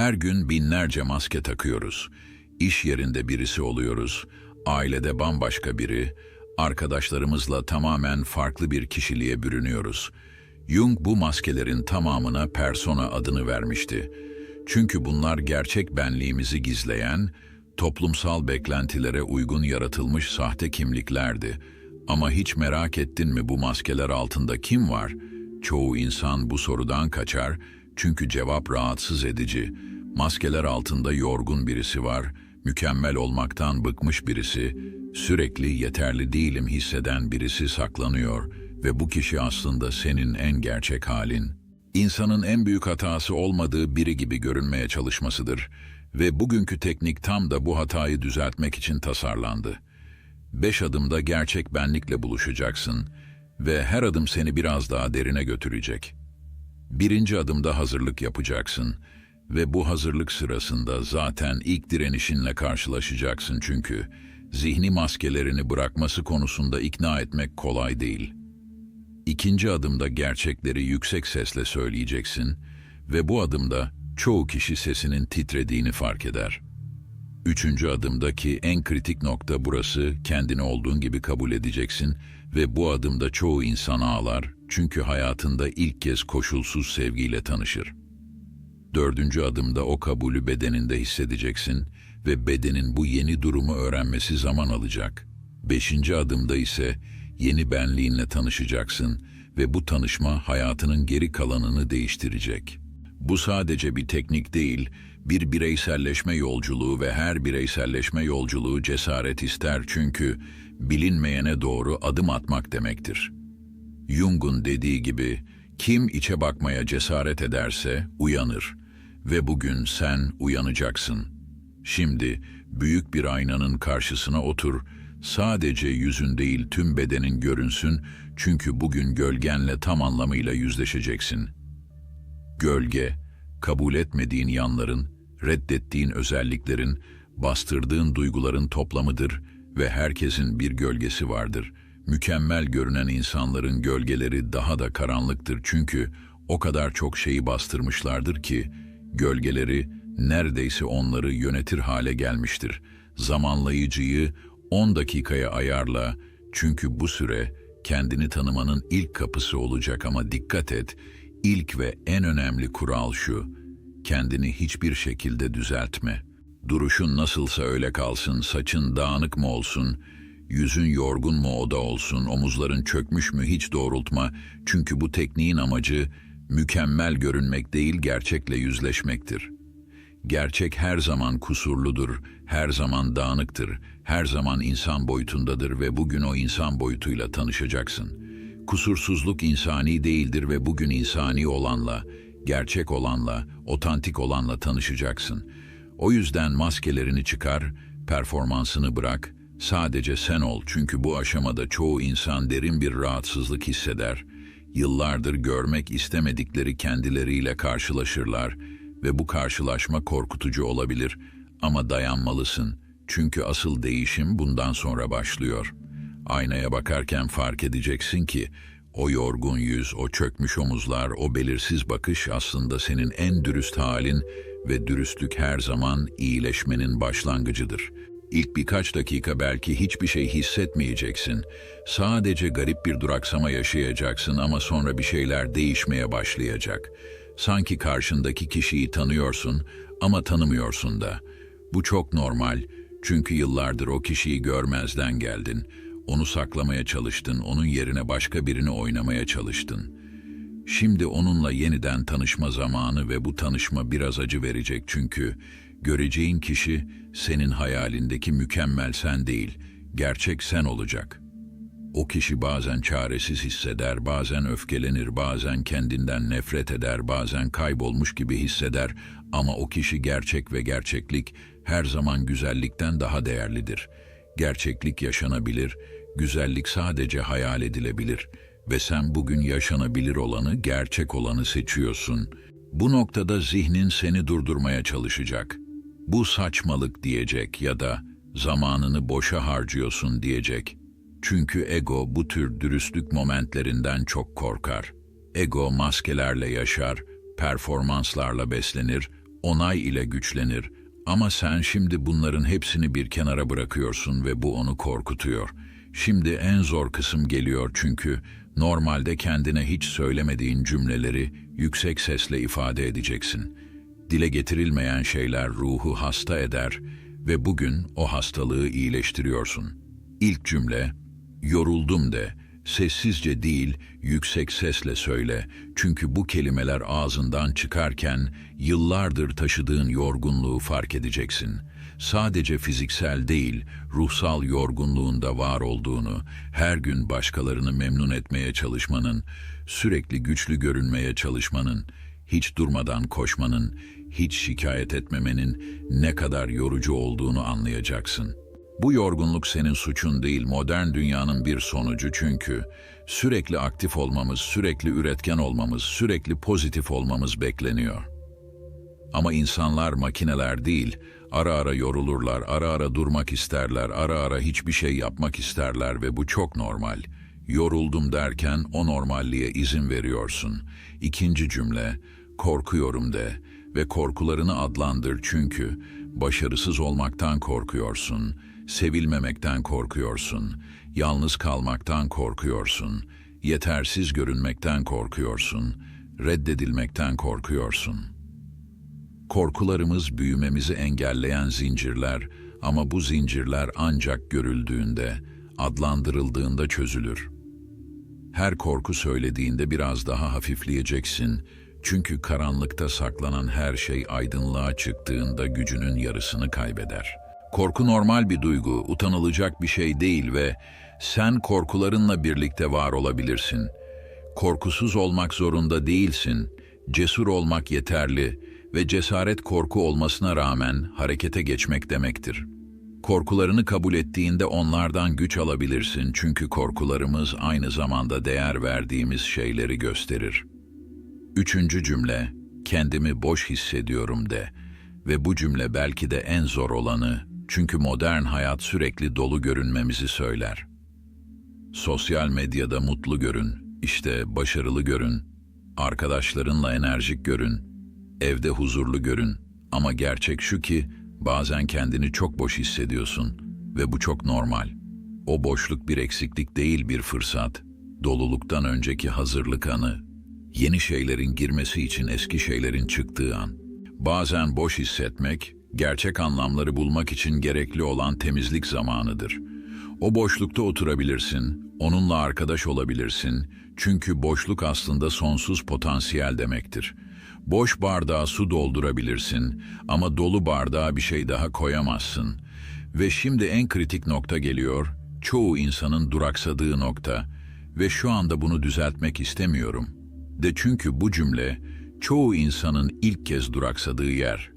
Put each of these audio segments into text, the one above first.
Her gün binlerce maske takıyoruz. İş yerinde birisi oluyoruz, ailede bambaşka biri, arkadaşlarımızla tamamen farklı bir kişiliğe bürünüyoruz. Jung bu maskelerin tamamına persona adını vermişti. Çünkü bunlar gerçek benliğimizi gizleyen, toplumsal beklentilere uygun yaratılmış sahte kimliklerdi. Ama hiç merak ettin mi bu maskeler altında kim var? Çoğu insan bu sorudan kaçar çünkü cevap rahatsız edici. Maskeler altında yorgun birisi var, mükemmel olmaktan bıkmış birisi, sürekli yeterli değilim hisseden birisi saklanıyor ve bu kişi aslında senin en gerçek halin. İnsanın en büyük hatası olmadığı biri gibi görünmeye çalışmasıdır ve bugünkü teknik tam da bu hatayı düzeltmek için tasarlandı. Beş adımda gerçek benlikle buluşacaksın ve her adım seni biraz daha derine götürecek. Birinci adımda hazırlık yapacaksın ve bu hazırlık sırasında zaten ilk direnişinle karşılaşacaksın çünkü zihni maskelerini bırakması konusunda ikna etmek kolay değil. İkinci adımda gerçekleri yüksek sesle söyleyeceksin ve bu adımda çoğu kişi sesinin titrediğini fark eder. Üçüncü adımdaki en kritik nokta burası, kendini olduğun gibi kabul edeceksin ve bu adımda çoğu insan ağlar çünkü hayatında ilk kez koşulsuz sevgiyle tanışır. Dördüncü adımda o kabulü bedeninde hissedeceksin ve bedenin bu yeni durumu öğrenmesi zaman alacak. Beşinci adımda ise yeni benliğinle tanışacaksın ve bu tanışma hayatının geri kalanını değiştirecek. Bu sadece bir teknik değil, bir bireyselleşme yolculuğu ve her bireyselleşme yolculuğu cesaret ister çünkü bilinmeyene doğru adım atmak demektir. Jung'un dediği gibi, kim içe bakmaya cesaret ederse uyanır ve bugün sen uyanacaksın. Şimdi büyük bir aynanın karşısına otur, sadece yüzün değil tüm bedenin görünsün çünkü bugün gölgenle tam anlamıyla yüzleşeceksin. Gölge, kabul etmediğin yanların, reddettiğin özelliklerin, bastırdığın duyguların toplamıdır ve herkesin bir gölgesi vardır. Mükemmel görünen insanların gölgeleri daha da karanlıktır çünkü o kadar çok şeyi bastırmışlardır ki gölgeleri neredeyse onları yönetir hale gelmiştir. Zamanlayıcıyı 10 dakikaya ayarla çünkü bu süre kendini tanımanın ilk kapısı olacak ama dikkat et, ilk ve en önemli kural şu, kendini hiçbir şekilde düzeltme. Duruşun nasılsa öyle kalsın, saçın dağınık mı olsun, yüzün yorgun mu o da olsun, omuzların çökmüş mü hiç doğrultma. Çünkü bu tekniğin amacı mükemmel görünmek değil gerçekle yüzleşmektir. Gerçek her zaman kusurludur, her zaman dağınıktır, her zaman insan boyutundadır ve bugün o insan boyutuyla tanışacaksın. Kusursuzluk insani değildir ve bugün insani olanla, gerçek olanla, otantik olanla tanışacaksın. O yüzden maskelerini çıkar, performansını bırak, sadece sen ol çünkü bu aşamada çoğu insan derin bir rahatsızlık hisseder. Yıllardır görmek istemedikleri kendileriyle karşılaşırlar ve bu karşılaşma korkutucu olabilir ama dayanmalısın çünkü asıl değişim bundan sonra başlıyor. Aynaya bakarken fark edeceksin ki o yorgun yüz, o çökmüş omuzlar, o belirsiz bakış aslında senin en dürüst halin ve dürüstlük her zaman iyileşmenin başlangıcıdır. İlk birkaç dakika belki hiçbir şey hissetmeyeceksin. Sadece garip bir duraksama yaşayacaksın ama sonra bir şeyler değişmeye başlayacak. Sanki karşındaki kişiyi tanıyorsun ama tanımıyorsun da. Bu çok normal çünkü yıllardır o kişiyi görmezden geldin. Onu saklamaya çalıştın, onun yerine başka birini oynamaya çalıştın. Şimdi onunla yeniden tanışma zamanı ve bu tanışma biraz acı verecek çünkü göreceğin kişi senin hayalindeki mükemmel sen değil, gerçek sen olacak. O kişi bazen çaresiz hisseder, bazen öfkelenir, bazen kendinden nefret eder, bazen kaybolmuş gibi hisseder ama o kişi gerçek ve gerçeklik her zaman güzellikten daha değerlidir. Gerçeklik yaşanabilir, güzellik sadece hayal edilebilir ve sen bugün yaşanabilir olanı, gerçek olanı seçiyorsun. Bu noktada zihnin seni durdurmaya çalışacak. Bu saçmalık diyecek ya da zamanını boşa harcıyorsun diyecek. Çünkü ego bu tür dürüstlük momentlerinden çok korkar. Ego maskelerle yaşar, performanslarla beslenir, onay ile güçlenir ama sen şimdi bunların hepsini bir kenara bırakıyorsun ve bu onu korkutuyor. Şimdi en zor kısım geliyor çünkü normalde kendine hiç söylemediğin cümleleri yüksek sesle ifade edeceksin. Dile getirilmeyen şeyler ruhu hasta eder ve bugün o hastalığı iyileştiriyorsun. İlk cümle, yoruldum de, sessizce değil, yüksek sesle söyle. Çünkü bu kelimeler ağzından çıkarken yıllardır taşıdığın yorgunluğu fark edeceksin. Sadece fiziksel değil, ruhsal yorgunluğunda var olduğunu, her gün başkalarını memnun etmeye çalışmanın, sürekli güçlü görünmeye çalışmanın, hiç durmadan koşmanın, hiç şikayet etmemenin ne kadar yorucu olduğunu anlayacaksın. Bu yorgunluk senin suçun değil, modern dünyanın bir sonucu çünkü sürekli aktif olmamız, sürekli üretken olmamız, sürekli pozitif olmamız bekleniyor. Ama insanlar makineler değil, ara ara yorulurlar, ara ara durmak isterler, ara ara hiçbir şey yapmak isterler ve bu çok normal. Yoruldum derken o normalliğe izin veriyorsun. İkinci cümle, korkuyorum de ve korkularını adlandır çünkü başarısız olmaktan korkuyorsun, sevilmemekten korkuyorsun, yalnız kalmaktan korkuyorsun, yetersiz görünmekten korkuyorsun, reddedilmekten korkuyorsun. Korkularımız büyümemizi engelleyen zincirler ama bu zincirler ancak görüldüğünde, adlandırıldığında çözülür. Her korku söylediğinde biraz daha hafifleyeceksin çünkü karanlıkta saklanan her şey aydınlığa çıktığında gücünün yarısını kaybeder. Korku normal bir duygu, utanılacak bir şey değil ve sen korkularınla birlikte var olabilirsin. Korkusuz olmak zorunda değilsin, cesur olmak yeterli ve cesaret korku olmasına rağmen harekete geçmek demektir. Korkularını kabul ettiğinde onlardan güç alabilirsin çünkü korkularımız aynı zamanda değer verdiğimiz şeyleri gösterir. Üçüncü cümle, kendimi boş hissediyorum de. Ve bu cümle belki de en zor olanı çünkü modern hayat sürekli dolu görünmemizi söyler. Sosyal medyada mutlu görün, işte başarılı görün, arkadaşlarınla enerjik görün, evde huzurlu görün. Ama gerçek şu ki bazen kendini çok boş hissediyorsun ve bu çok normal. O boşluk bir eksiklik değil bir fırsat, doluluktan önceki hazırlık anı, yeni şeylerin girmesi için eski şeylerin çıktığı an. Bazen boş hissetmek, gerçek anlamları bulmak için gerekli olan temizlik zamanıdır. O boşlukta oturabilirsin, onunla arkadaş olabilirsin. Çünkü boşluk aslında sonsuz potansiyel demektir. Boş bardağa su doldurabilirsin ama dolu bardağa bir şey daha koyamazsın. Ve şimdi en kritik nokta geliyor, çoğu insanın duraksadığı nokta ve şu anda bunu düzeltmek istemiyorum. De çünkü bu cümle çoğu insanın ilk kez duraksadığı yer.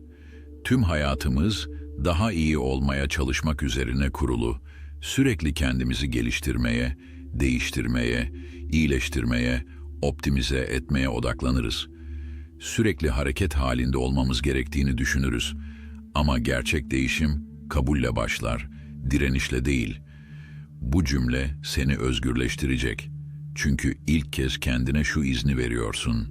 Tüm hayatımız daha iyi olmaya çalışmak üzerine kurulu. Sürekli kendimizi geliştirmeye, değiştirmeye, iyileştirmeye, optimize etmeye odaklanırız. Sürekli hareket halinde olmamız gerektiğini düşünürüz. Ama gerçek değişim kabulle başlar, direnişle değil. Bu cümle seni özgürleştirecek. Çünkü ilk kez kendine şu izni veriyorsun.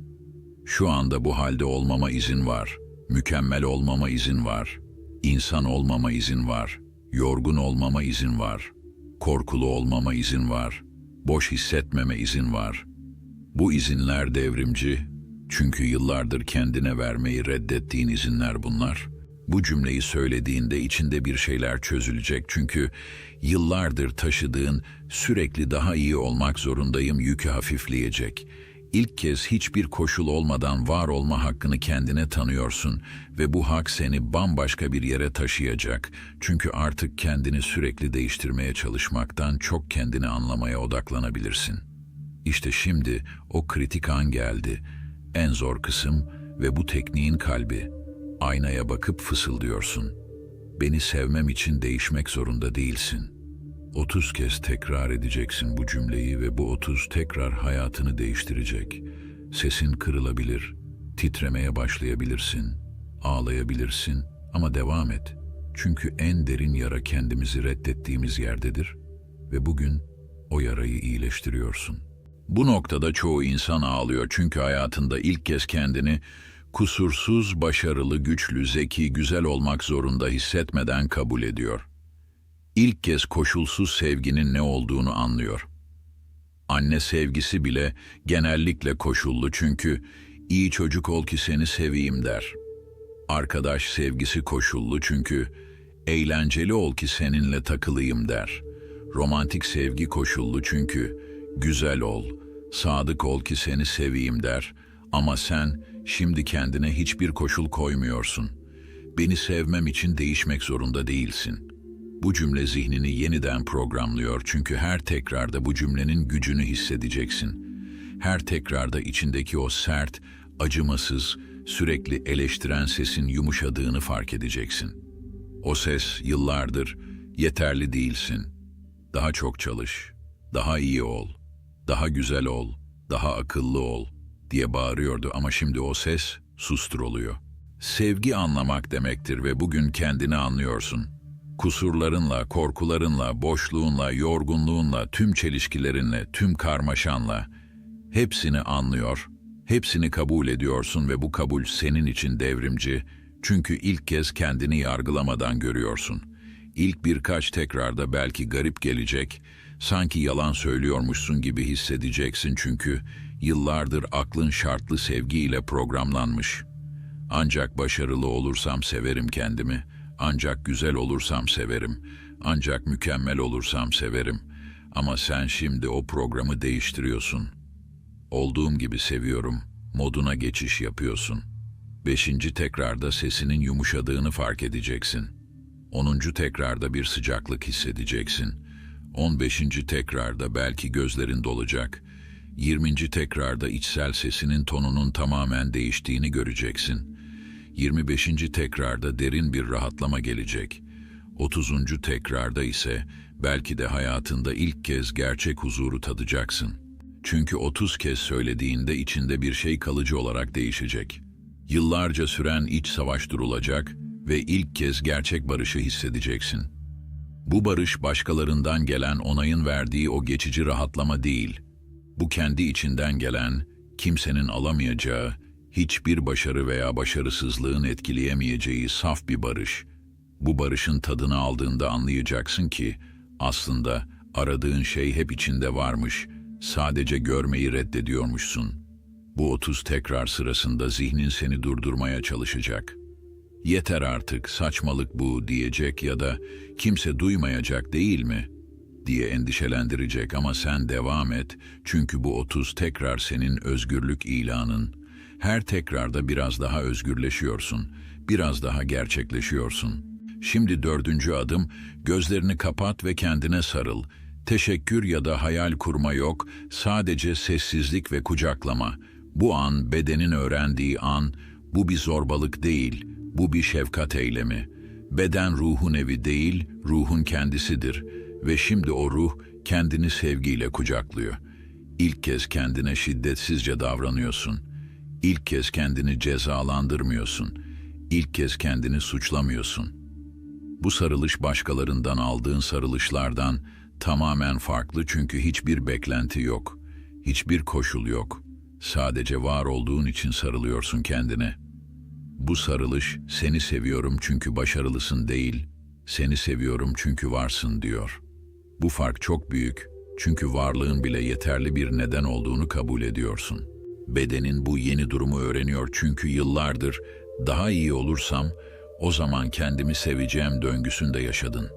Şu anda bu halde olmama izin var. Mükemmel olmama izin var. İnsan olmama izin var. Yorgun olmama izin var. Korkulu olmama izin var. Boş hissetmeme izin var. Bu izinler devrimci. Çünkü yıllardır kendine vermeyi reddettiğin izinler bunlar. Bu cümleyi söylediğinde içinde bir şeyler çözülecek çünkü yıllardır taşıdığın sürekli daha iyi olmak zorundayım yükü hafifleyecek. İlk kez hiçbir koşul olmadan var olma hakkını kendine tanıyorsun ve bu hak seni bambaşka bir yere taşıyacak. Çünkü artık kendini sürekli değiştirmeye çalışmaktan çok kendini anlamaya odaklanabilirsin. İşte şimdi o kritik an geldi. En zor kısım ve bu tekniğin kalbi. Aynaya bakıp fısıldıyorsun. Beni sevmem için değişmek zorunda değilsin. 30 kez tekrar edeceksin bu cümleyi ve bu 30 tekrar hayatını değiştirecek. Sesin kırılabilir, titremeye başlayabilirsin, ağlayabilirsin ama devam et. Çünkü en derin yara kendimizi reddettiğimiz yerdedir ve bugün o yarayı iyileştiriyorsun. Bu noktada çoğu insan ağlıyor çünkü hayatında ilk kez kendini kusursuz, başarılı, güçlü, zeki, güzel olmak zorunda hissetmeden kabul ediyor. İlk kez koşulsuz sevginin ne olduğunu anlıyor. Anne sevgisi bile genellikle koşullu çünkü iyi çocuk ol ki seni seveyim der. Arkadaş sevgisi koşullu çünkü eğlenceli ol ki seninle takılayım der. Romantik sevgi koşullu çünkü güzel ol, sadık ol ki seni seveyim der. Ama sen şimdi kendine hiçbir koşul koymuyorsun. Beni sevmem için değişmek zorunda değilsin. Bu cümle zihnini yeniden programlıyor çünkü her tekrarda bu cümlenin gücünü hissedeceksin. Her tekrarda içindeki o sert, acımasız, sürekli eleştiren sesin yumuşadığını fark edeceksin. O ses yıllardır yeterli değilsin. Daha çok çalış, daha iyi ol, daha güzel ol, daha akıllı ol diye bağırıyordu ama şimdi o ses susturuluyor. Sevgi anlamak demektir ve bugün kendini anlıyorsun. Kusurlarınla, korkularınla, boşluğunla, yorgunluğunla, tüm çelişkilerinle, tüm karmaşanla hepsini anlıyor, hepsini kabul ediyorsun ve bu kabul senin için devrimci çünkü ilk kez kendini yargılamadan görüyorsun. İlk birkaç tekrarda belki garip gelecek, sanki yalan söylüyormuşsun gibi hissedeceksin çünkü yıllardır aklın şartlı sevgiyle programlanmış. Ancak başarılı olursam severim kendimi, ancak güzel olursam severim, ancak mükemmel olursam severim. Ama sen şimdi o programı değiştiriyorsun. Olduğum gibi seviyorum, moduna geçiş yapıyorsun.'' Beşinci tekrarda sesinin yumuşadığını fark edeceksin. Onuncu tekrarda bir sıcaklık hissedeceksin. On beşinci tekrarda belki gözlerin dolacak. Yirminci tekrarda içsel sesinin tonunun tamamen değiştiğini göreceksin. Yirmi beşinci tekrarda derin bir rahatlama gelecek. Otuzuncu tekrarda ise belki de hayatında ilk kez gerçek huzuru tadacaksın. Çünkü otuz kez söylediğinde içinde bir şey kalıcı olarak değişecek.'' Yıllarca süren iç savaş durulacak ve ilk kez gerçek barışı hissedeceksin. Bu barış başkalarından gelen onayın verdiği o geçici rahatlama değil. Bu kendi içinden gelen, kimsenin alamayacağı, hiçbir başarı veya başarısızlığın etkileyemeyeceği saf bir barış. Bu barışın tadını aldığında anlayacaksın ki aslında aradığın şey hep içinde varmış, sadece görmeyi reddediyormuşsun.'' Bu otuz tekrar sırasında zihnin seni durdurmaya çalışacak. Yeter artık, saçmalık bu diyecek ya da kimse duymayacak değil mi? Diye endişelendirecek ama sen devam et çünkü bu otuz tekrar senin özgürlük ilanın. Her tekrarda biraz daha özgürleşiyorsun, biraz daha gerçekleşiyorsun. Şimdi dördüncü adım, gözlerini kapat ve kendine sarıl. Teşekkür ya da hayal kurma yok, sadece sessizlik ve kucaklama.'' Bu an bedenin öğrendiği an, bu bir zorbalık değil, bu bir şefkat eylemi. Beden ruhun evi değil, ruhun kendisidir ve şimdi o ruh kendini sevgiyle kucaklıyor. İlk kez kendine şiddetsizce davranıyorsun. İlk kez kendini cezalandırmıyorsun. İlk kez kendini suçlamıyorsun. Bu sarılış başkalarından aldığın sarılışlardan tamamen farklı çünkü hiçbir beklenti yok. Hiçbir koşul yok. Sadece var olduğun için sarılıyorsun kendine. Bu sarılış seni seviyorum çünkü başarılısın değil, seni seviyorum çünkü varsın diyor. Bu fark çok büyük çünkü varlığın bile yeterli bir neden olduğunu kabul ediyorsun. Bedenin bu yeni durumu öğreniyor çünkü yıllardır daha iyi olursam o zaman kendimi seveceğim döngüsünde yaşadın.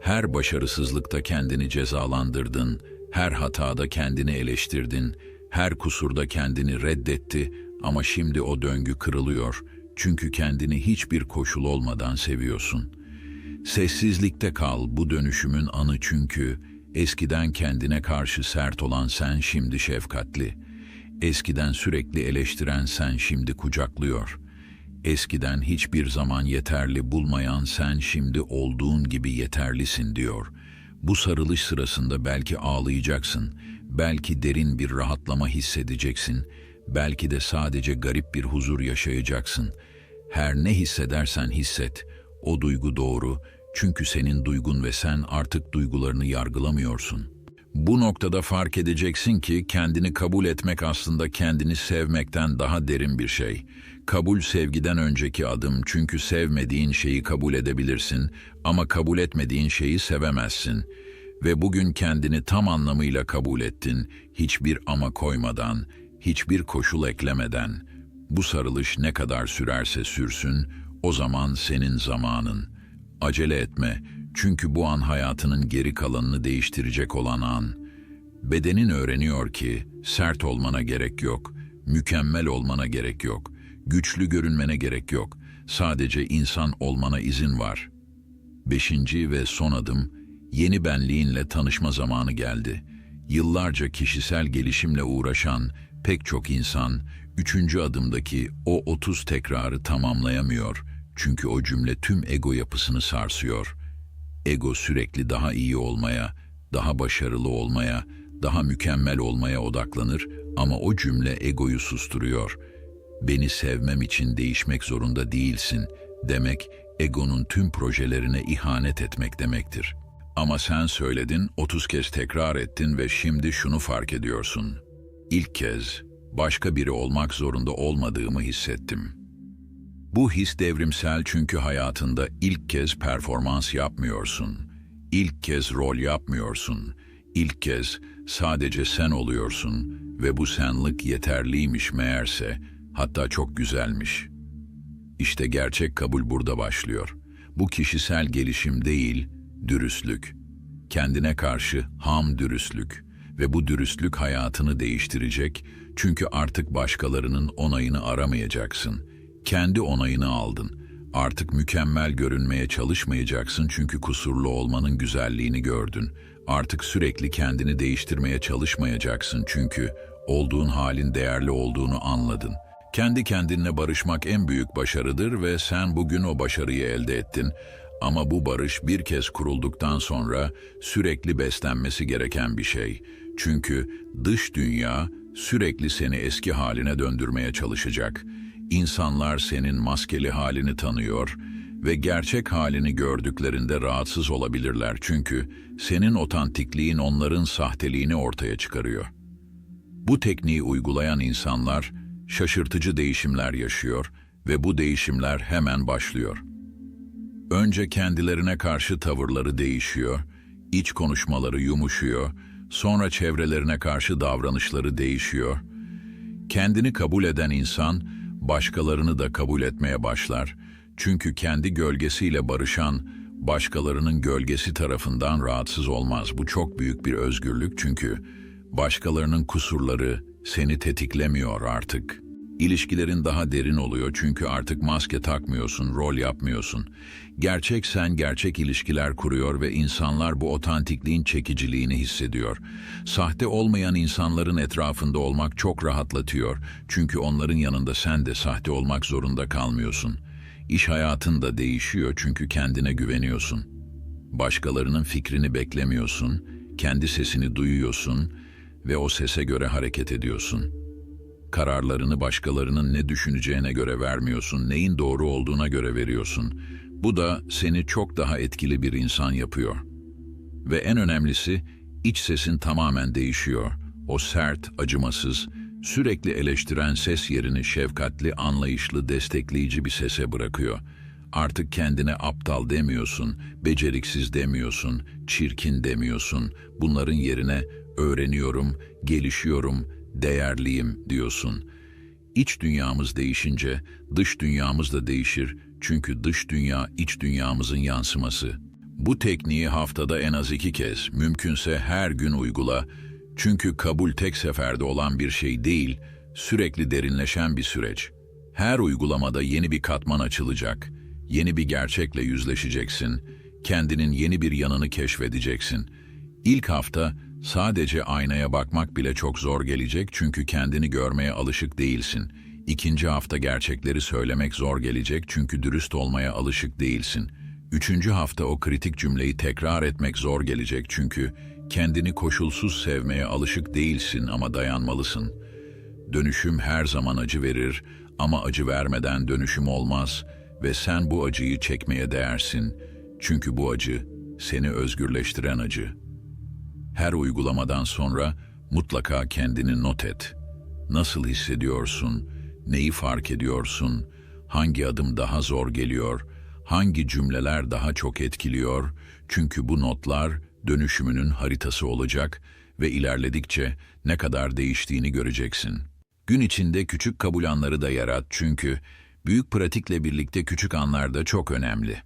Her başarısızlıkta kendini cezalandırdın, her hatada kendini eleştirdin, her kusurda kendini reddetti ama şimdi o döngü kırılıyor çünkü kendini hiçbir koşul olmadan seviyorsun. Sessizlikte kal bu dönüşümün anı çünkü eskiden kendine karşı sert olan sen şimdi şefkatli. Eskiden sürekli eleştiren sen şimdi kucaklıyor. Eskiden hiçbir zaman yeterli bulmayan sen şimdi olduğun gibi yeterlisin diyor. Bu sarılış sırasında belki ağlayacaksın.'' Belki derin bir rahatlama hissedeceksin, belki de sadece garip bir huzur yaşayacaksın. Her ne hissedersen hisset, o duygu doğru çünkü senin duygun ve sen artık duygularını yargılamıyorsun. Bu noktada fark edeceksin ki kendini kabul etmek aslında kendini sevmekten daha derin bir şey. Kabul sevgiden önceki adım çünkü sevmediğin şeyi kabul edebilirsin ama kabul etmediğin şeyi sevemezsin. Ve bugün kendini tam anlamıyla kabul ettin, hiçbir ama koymadan, hiçbir koşul eklemeden. Bu sarılış ne kadar sürerse sürsün, o zaman senin zamanın. Acele etme, çünkü bu an hayatının geri kalanını değiştirecek olan an. Bedenin öğreniyor ki sert olmana gerek yok, mükemmel olmana gerek yok, güçlü görünmene gerek yok. Sadece insan olmana izin var. Beşinci ve son adım, yeni benliğinle tanışma zamanı geldi. Yıllarca kişisel gelişimle uğraşan pek çok insan, üçüncü adımdaki o 30 tekrarı tamamlayamıyor. Çünkü o cümle tüm ego yapısını sarsıyor. Ego sürekli daha iyi olmaya, daha başarılı olmaya, daha mükemmel olmaya odaklanır ama o cümle egoyu susturuyor. Beni sevmem için değişmek zorunda değilsin demek egonun tüm projelerine ihanet etmek demektir. Ama sen söyledin, 30 kez tekrar ettin ve şimdi şunu fark ediyorsun. İlk kez başka biri olmak zorunda olmadığımı hissettim. Bu his devrimsel çünkü hayatında ilk kez performans yapmıyorsun. İlk kez rol yapmıyorsun. İlk kez sadece sen oluyorsun ve bu senlik yeterliymiş meğerse, hatta çok güzelmiş. İşte gerçek kabul burada başlıyor. Bu kişisel gelişim değil, dürüstlük. Kendine karşı ham dürüstlük ve bu dürüstlük hayatını değiştirecek çünkü artık başkalarının onayını aramayacaksın. Kendi onayını aldın. Artık mükemmel görünmeye çalışmayacaksın çünkü kusurlu olmanın güzelliğini gördün. Artık sürekli kendini değiştirmeye çalışmayacaksın çünkü olduğun halin değerli olduğunu anladın. Kendi kendinle barışmak en büyük başarıdır ve sen bugün o başarıyı elde ettin. Ama bu barış bir kez kurulduktan sonra sürekli beslenmesi gereken bir şey. Çünkü dış dünya sürekli seni eski haline döndürmeye çalışacak. İnsanlar senin maskeli halini tanıyor ve gerçek halini gördüklerinde rahatsız olabilirler çünkü senin otantikliğin onların sahteliğini ortaya çıkarıyor. Bu tekniği uygulayan insanlar şaşırtıcı değişimler yaşıyor ve bu değişimler hemen başlıyor. Önce kendilerine karşı tavırları değişiyor, iç konuşmaları yumuşuyor, sonra çevrelerine karşı davranışları değişiyor. Kendini kabul eden insan başkalarını da kabul etmeye başlar. Çünkü kendi gölgesiyle barışan başkalarının gölgesi tarafından rahatsız olmaz. Bu çok büyük bir özgürlük çünkü başkalarının kusurları seni tetiklemiyor artık. İlişkilerin daha derin oluyor çünkü artık maske takmıyorsun, rol yapmıyorsun. Gerçek sen gerçek ilişkiler kuruyor ve insanlar bu otantikliğin çekiciliğini hissediyor. Sahte olmayan insanların etrafında olmak çok rahatlatıyor. Çünkü onların yanında sen de sahte olmak zorunda kalmıyorsun. İş hayatın da değişiyor çünkü kendine güveniyorsun. Başkalarının fikrini beklemiyorsun, kendi sesini duyuyorsun ve o sese göre hareket ediyorsun. Kararlarını başkalarının ne düşüneceğine göre vermiyorsun, neyin doğru olduğuna göre veriyorsun. Bu da seni çok daha etkili bir insan yapıyor. Ve en önemlisi iç sesin tamamen değişiyor. O sert, acımasız, sürekli eleştiren ses yerini şefkatli, anlayışlı, destekleyici bir sese bırakıyor. Artık kendine aptal demiyorsun, beceriksiz demiyorsun, çirkin demiyorsun. Bunların yerine öğreniyorum, gelişiyorum, değerliyim diyorsun. İç dünyamız değişince dış dünyamız da değişir çünkü dış dünya iç dünyamızın yansıması. Bu tekniği haftada en az iki kez, mümkünse her gün uygula. Çünkü kabul tek seferde olan bir şey değil, sürekli derinleşen bir süreç. Her uygulamada yeni bir katman açılacak, yeni bir gerçekle yüzleşeceksin, kendinin yeni bir yanını keşfedeceksin. İlk hafta sadece aynaya bakmak bile çok zor gelecek çünkü kendini görmeye alışık değilsin. İkinci hafta gerçekleri söylemek zor gelecek çünkü dürüst olmaya alışık değilsin. Üçüncü hafta o kritik cümleyi tekrar etmek zor gelecek çünkü kendini koşulsuz sevmeye alışık değilsin ama dayanmalısın. Dönüşüm her zaman acı verir ama acı vermeden dönüşüm olmaz ve sen bu acıyı çekmeye değersin. Çünkü bu acı seni özgürleştiren acı. Her uygulamadan sonra mutlaka kendini not et. Nasıl hissediyorsun? Neyi fark ediyorsun? Hangi adım daha zor geliyor? Hangi cümleler daha çok etkiliyor? Çünkü bu notlar dönüşümünün haritası olacak ve ilerledikçe ne kadar değiştiğini göreceksin. Gün içinde küçük kabul anları da yarat çünkü büyük pratikle birlikte küçük anlar da çok önemli.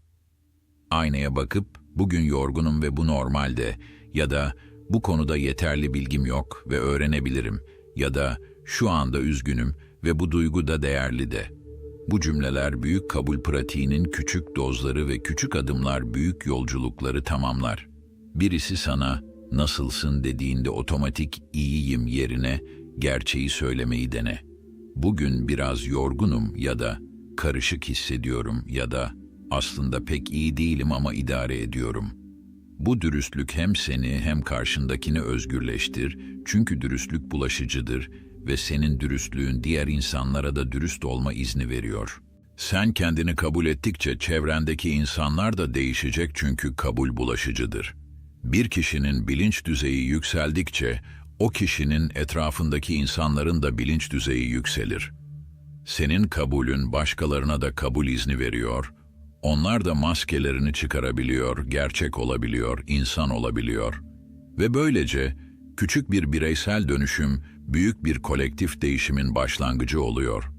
Aynaya bakıp bugün yorgunum ve bu normalde ya da bu konuda yeterli bilgim yok ve öğrenebilirim ya da şu anda üzgünüm ve bu duygu da değerli de. Bu cümleler büyük kabul pratiğinin küçük dozları ve küçük adımlar büyük yolculukları tamamlar. Birisi sana nasılsın dediğinde otomatik iyiyim yerine gerçeği söylemeyi dene. Bugün biraz yorgunum ya da karışık hissediyorum ya da aslında pek iyi değilim ama idare ediyorum. Bu dürüstlük hem seni hem karşındakini özgürleştir çünkü dürüstlük bulaşıcıdır ve senin dürüstlüğün diğer insanlara da dürüst olma izni veriyor. Sen kendini kabul ettikçe çevrendeki insanlar da değişecek çünkü kabul bulaşıcıdır. Bir kişinin bilinç düzeyi yükseldikçe o kişinin etrafındaki insanların da bilinç düzeyi yükselir. Senin kabulün başkalarına da kabul izni veriyor. Onlar da maskelerini çıkarabiliyor, gerçek olabiliyor, insan olabiliyor. Ve böylece küçük bir bireysel dönüşüm büyük bir kolektif değişimin başlangıcı oluyor.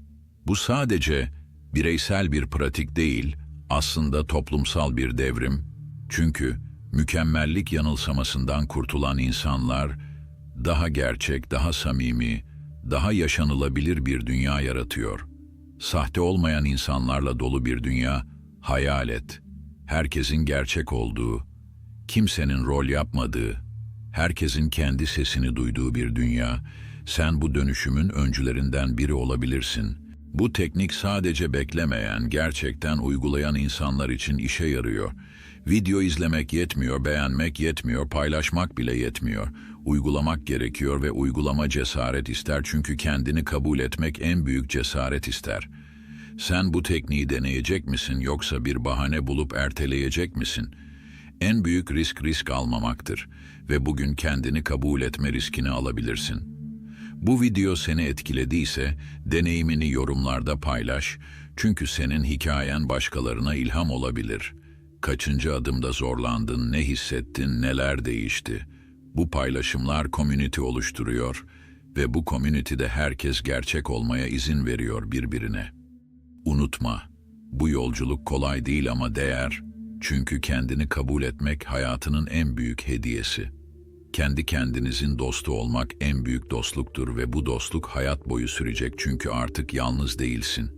Bu sadece bireysel bir pratik değil, aslında toplumsal bir devrim. Çünkü mükemmellik yanılsamasından kurtulan insanlar daha gerçek, daha samimi, daha yaşanılabilir bir dünya yaratıyor. Sahte olmayan insanlarla dolu bir dünya hayal et. Herkesin gerçek olduğu, kimsenin rol yapmadığı, herkesin kendi sesini duyduğu bir dünya. Sen bu dönüşümün öncülerinden biri olabilirsin. Bu teknik sadece beklemeyen, gerçekten uygulayan insanlar için işe yarıyor. Video izlemek yetmiyor, beğenmek yetmiyor, paylaşmak bile yetmiyor. Uygulamak gerekiyor ve uygulama cesaret ister çünkü kendini kabul etmek en büyük cesaret ister. Sen bu tekniği deneyecek misin yoksa bir bahane bulup erteleyecek misin? En büyük risk risk almamaktır ve bugün kendini kabul etme riskini alabilirsin. Bu video seni etkilediyse deneyimini yorumlarda paylaş çünkü senin hikayen başkalarına ilham olabilir. Kaçıncı adımda zorlandın, ne hissettin, neler değişti? Bu paylaşımlar community oluşturuyor ve bu community'de herkes gerçek olmaya izin veriyor birbirine. Unutma, bu yolculuk kolay değil ama değer. Çünkü kendini kabul etmek hayatının en büyük hediyesi. Kendi kendinizin dostu olmak en büyük dostluktur ve bu dostluk hayat boyu sürecek çünkü artık yalnız değilsin.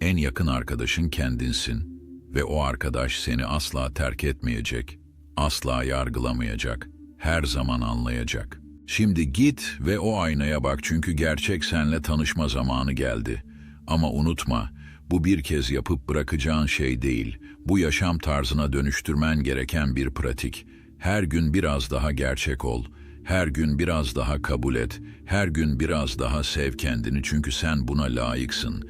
En yakın arkadaşın kendinsin ve o arkadaş seni asla terk etmeyecek, asla yargılamayacak, her zaman anlayacak. Şimdi git ve o aynaya bak çünkü gerçek senle tanışma zamanı geldi. Ama unutma, bu bir kez yapıp bırakacağın şey değil. Bu yaşam tarzına dönüştürmen gereken bir pratik. Her gün biraz daha gerçek ol. Her gün biraz daha kabul et. Her gün biraz daha sev kendini çünkü sen buna layıksın.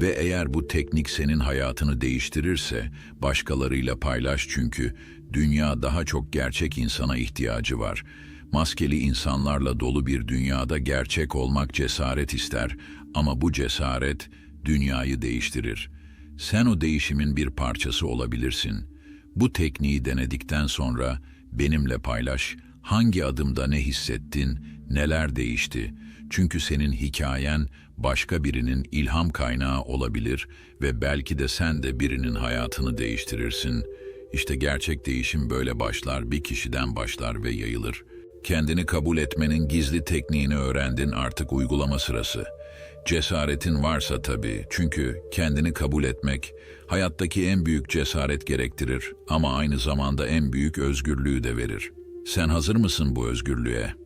Ve eğer bu teknik senin hayatını değiştirirse başkalarıyla paylaş çünkü dünya daha çok gerçek insana ihtiyacı var. Maskeli insanlarla dolu bir dünyada gerçek olmak cesaret ister ama bu cesaret dünyayı değiştirir. Sen o değişimin bir parçası olabilirsin. Bu tekniği denedikten sonra benimle paylaş. Hangi adımda ne hissettin, neler değişti? Çünkü senin hikayen başka birinin ilham kaynağı olabilir ve belki de sen de birinin hayatını değiştirirsin. İşte gerçek değişim böyle başlar, bir kişiden başlar ve yayılır. Kendini kabul etmenin gizli tekniğini öğrendin artık uygulama sırası. Cesaretin varsa tabii çünkü kendini kabul etmek hayattaki en büyük cesaret gerektirir ama aynı zamanda en büyük özgürlüğü de verir. Sen hazır mısın bu özgürlüğe?